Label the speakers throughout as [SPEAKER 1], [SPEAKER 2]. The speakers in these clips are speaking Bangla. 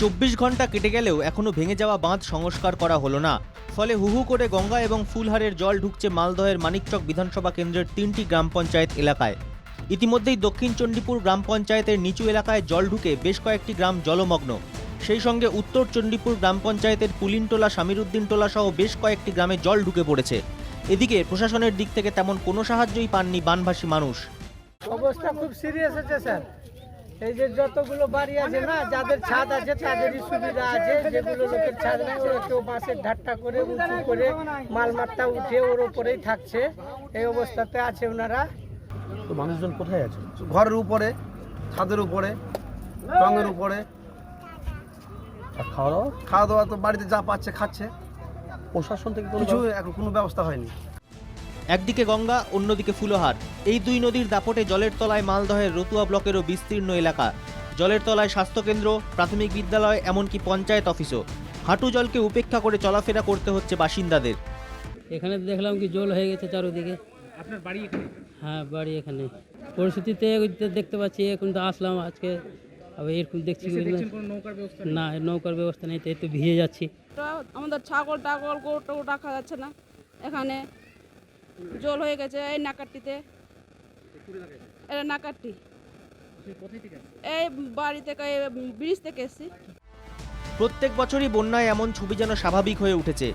[SPEAKER 1] চব্বিশ ঘণ্টা কেটে গেলেও এখনও ভেঙে যাওয়া বাঁধ সংস্কার করা হলো না। ফলে হুহু করে গঙ্গা এবং ফুলহারের জল ঢুকছে মালদহের মানিকচক বিধানসভা কেন্দ্রের তিনটি গ্রাম পঞ্চায়েত এলাকায়। ইতিমধ্যেই দক্ষিণ চণ্ডীপুর গ্রাম পঞ্চায়েতের নিচু এলাকায় জল ঢুকে বেশ কয়েকটি গ্রাম জলমগ্ন। সেই সঙ্গে উত্তর চণ্ডীপুর গ্রাম পঞ্চায়েতের পুলিনটোলা সামিরুদ্দিন টোলা সহ বেশ কয়েকটি গ্রামে জল ঢুকে পড়েছে। এদিকে প্রশাসনের দিক থেকে তেমন কোনো সাহায্যই পাননি বানভাসী মানুষ।
[SPEAKER 2] অবস্থা খুব সিরিয়াস আছে স্যার। এই যে যতগুলো বাড়ি আছে না যাদের ছাদ আছে তাদেরই সুবিধা আছে। যেগুলো লোকের ছাদ নেই ওরা কেউ বাঁশের ধারটা করে উঁচু করে মালমাত্তা উঠে ওর ওপরেই থাকছে। এই অবস্থাতে আছে ওনারা।
[SPEAKER 3] তো মানুষজন কোথায় আছে? ঘরের উপরে ছাদের উপরে টঙের উপরে।
[SPEAKER 4] আর খাওয়া দাওয়া?
[SPEAKER 3] খাওয়া দাওয়া তো বাড়িতে যা পাচ্ছে খাচ্ছে।
[SPEAKER 4] প্রশাসন থেকে
[SPEAKER 3] কিছু এখন কোনো ব্যবস্থা হয়নি।
[SPEAKER 1] একদিকে গঙ্গা অন্যদিকে ফুলহার। এই দুই নদীর দাপটে জলের তলায় মালদহের রতুয়া ব্লকেরও বিস্তীর্ণ এলাকা। জলের তলায় স্বাস্থ্যকেন্দ্র প্রাথমিক বিদ্যালয় এমনকি পঞ্চায়েত অফিসও। হাঁটু জলকে উপেক্ষা করে চলাফেরা করতে হচ্ছে বাসিন্দাদের।
[SPEAKER 5] এখানে দেখলাম কি জল হয়ে গেছে চারোদিকে। আপনার বাড়ি এখানে? হ্যাঁ বাড়ি এখানে। পরিস্থিতিতে দেখতে পাচ্ছি এখন তো আসলাম আজকে। আবার এরকম দেখছি না নৌকার ব্যবস্থা নেই তো একটু ভিজে যাচ্ছি।
[SPEAKER 6] আমাদের ছাগল টাগল গরু টরু রাখা যাচ্ছে না। এখানে জল হয়ে গেছে এই নাকাটিতে এটা নাকাটি এই বাড়ি থেকে ব্রিজ থেকে এসছি।
[SPEAKER 1] প্রত্যেক বছরই বন্যায় এমন ছবি যেন স্বাভাবিক হয়ে উঠেছে।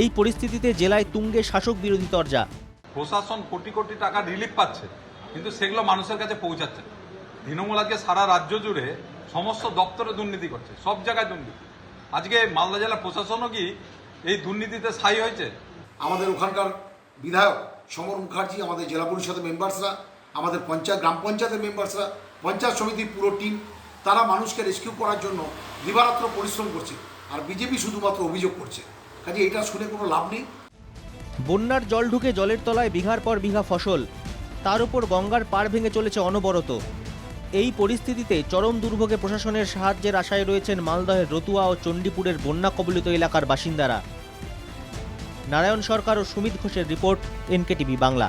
[SPEAKER 1] এই পরিস্থিতিতে জেলায় তুঙ্গে শাসক বিরোধী তরজা।
[SPEAKER 7] প্রশাসন কোটি কোটি টাকা রিলিফ পাচ্ছে কিন্তু সেগুলো মানুষের কাছে পৌঁছাচ্ছে তৃণমূল আজকে সারা রাজ্য জুড়ে সমস্ত দপ্তরে দুর্নীতি করছে সব জায়গায় দুর্নীতি। আজকে মালদা জেলা প্রশাসনও কি এই দুর্নীতিতে স্থায়ী হয়েছে?
[SPEAKER 8] আমাদের ওখানকার বিধায়ক সমর মুখার্জি, আমাদের জেলা পরিষদের মেম্বার্সরা, আমাদের পঞ্চায়েত, গ্রাম পঞ্চায়েতের মেম্বার্সরা, পঞ্চায়েত সমিতির পুরো টিম, তারা মানুষকে রেস্কিউ করার জন্য দিবারাত্র পরিশ্রম করছে আর বিজেপি শুধুমাত্র অভিযোগ করছে। কাজে এটা শুনে কোনো লাভ নেই?
[SPEAKER 1] বন্যার জল ঢুকে জলের তলায় বিঘার পর বিঘা ফসল। তার উপর গঙ্গার পাড় ভেঙে চলেছে অনবরত। এই পরিস্থিতিতে চরম দুর্ভোগে প্রশাসনের সাহায্যের আশায় রয়েছেন মালদহের রতুয়া ও চণ্ডীপুরের বন্যা কবলিত এলাকার বাসিন্দারা। নারায়ণ সরকার ও সুমিত ঘোষের রিপোর্ট এনকেটিভি বাংলা।